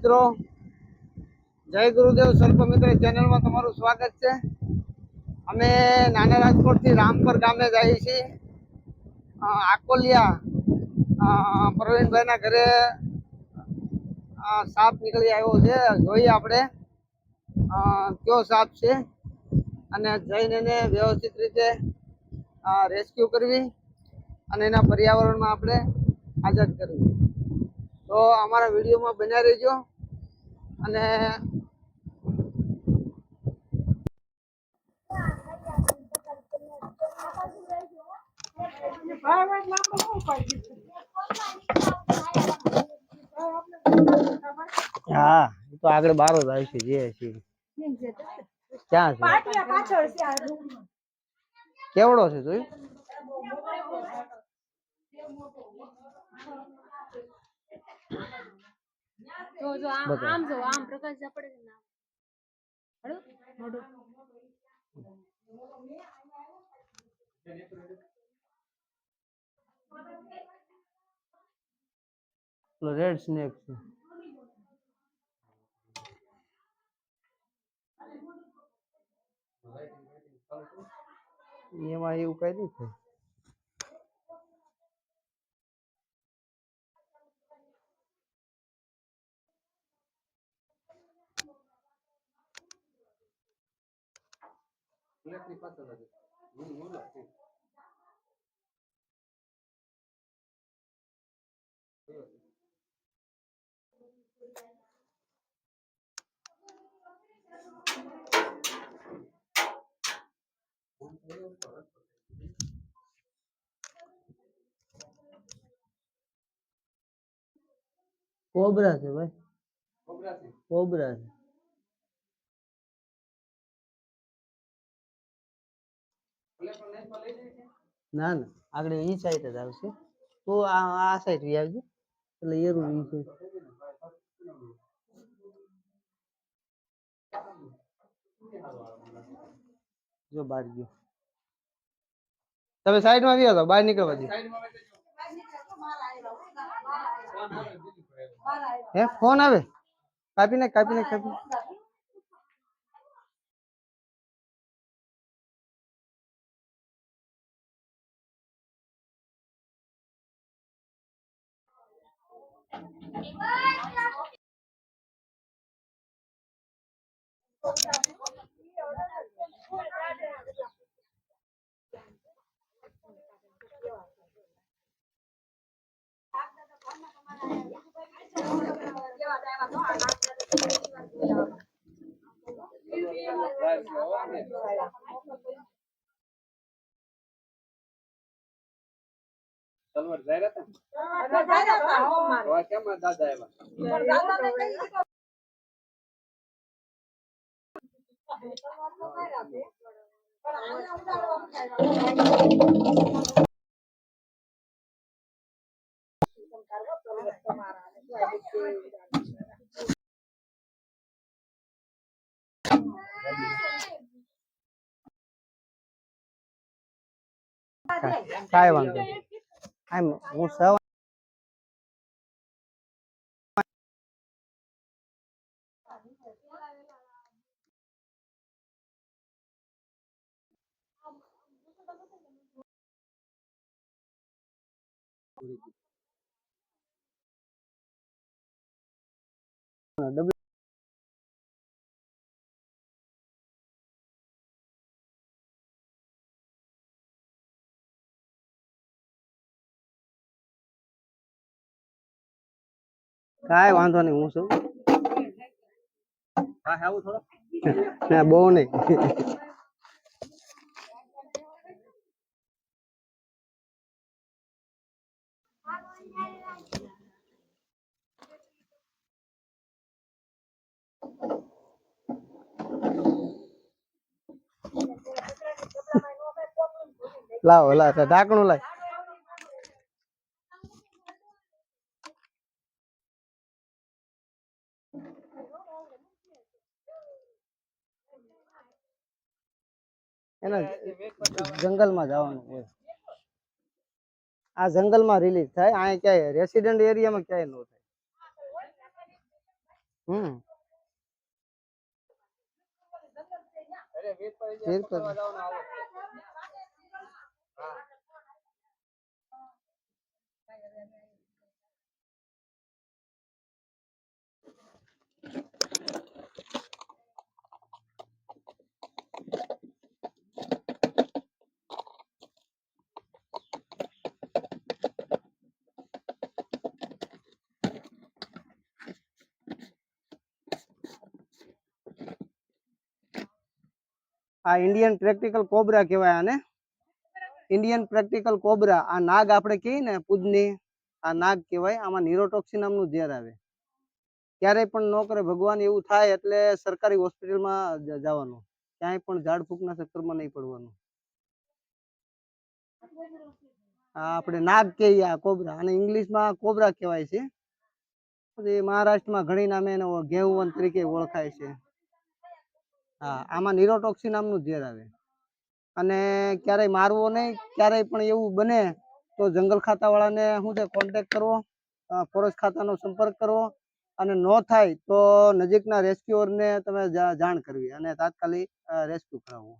મિત્રો, જય ગુરુદેવ સર્પ મિત્ર ચેનલમાં તમારું સ્વાગત છે. અમે નાના રાજકોટથી રામપર ગામે જઈએ છીએ. આકોલિયા પ્રવીણભાઈના ઘરે સાપ નીકળી આવ્યો છે. જોઈએ આપણે. કયો સાપ છે? અને જઈને એને વ્યવસ્થિત રીતે રેસ્ક્યુ કરવી અને એના પર્યાવરણમાં આપણે આઝાદ કરવી. તો અમારા વિડીયોમાં બન્યા રહેજો. અને હા એ તો આગળ બારો જ આવશે જે છે. ક્યાં છે? કેવડો છે જોયું? જો જો આમ જો આમ પ્રકાશ પડે છે ના હળો? મોઢું. રેડ સ્નેક છે એમાં એવું કઈ નહીં થાય કોબરા છે ભાઈ કોબરા છે ના ના. આગળ ઈ સાઈડ જ આવશે. તો આ આ સાઈડ વી આવજો. એટલે એરું ઈ છે. જો બહાર ગયો. તમે સાઈડમાં આવ્યા તો બહાર નીકળવા દે. હે ફોન આવે? કાપી નાખ કાપી નાખ કાપી નાખ. કાંઈ વાંધો નહીં આમ હું સવા કાંઈ વાંધો નહીં હું છું. ના બહુ નહીં. લાવો લાવો ઢાંકણું લાય. એના જંગલમાં જવાનું હોય. આ જંગલમાં રિલીઝ થાય અહીંયા ક્યાંય રેસિડેન્ટ એરિયામાં ક્યાંય ન થાય. હમ. આ ઇન્ડિયન પ્રેક્ટિકલ કોબરા કહેવાય આને. ઇન્ડિયન પ્રેક્ટિકલ કોબરા આ નાગ આપણે કહીએ ને, પૂજની, આ નાગ કહેવાય, આમાં નિરોટોક્સિન નામનું ઝેર આવે. ક્યારેય પણ ન કરે. ભગવાન એવું થાય એટલે સરકારી હોસ્પિટલમાં જવાનું. ક્યાંય પણ ઝાડ ફૂંકના ચક્કરમાં નહીં પડવાનું. આપણે નાગ કહીએ, આ કોબરા. અને ઇંગ્લિશમાં કોબરા કહેવાય છે. પછી મહારાષ્ટ્રમાં ઘણી નામે એને ઘેવવન તરીકે ઓળખાય છે. હા, આમાં નિરોટોક્સિન નામનું ઝેર આવે. અને ક્યારેય મારવો નહીં, ક્યારેય પણ એવું બને તો જંગલ ખાતાવાળાને શું છે કોન્ટેક્ટ કરવો ફોરેસ્ટ ખાતાનો સંપર્ક કરવો અને ન થાય તો નજીકના રેસ્ક્યુઅરને તમે જાણ કરવી અને તાત્કાલિક રેસ્ક્યુ કરાવવું.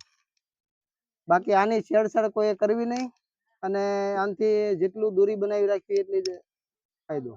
બાકી આની છેડછાડ કોઈએ કરવી નહીં અને આનાથી જેટલું દૂરી બનાવી રાખવી એટલી જ ફાયદો.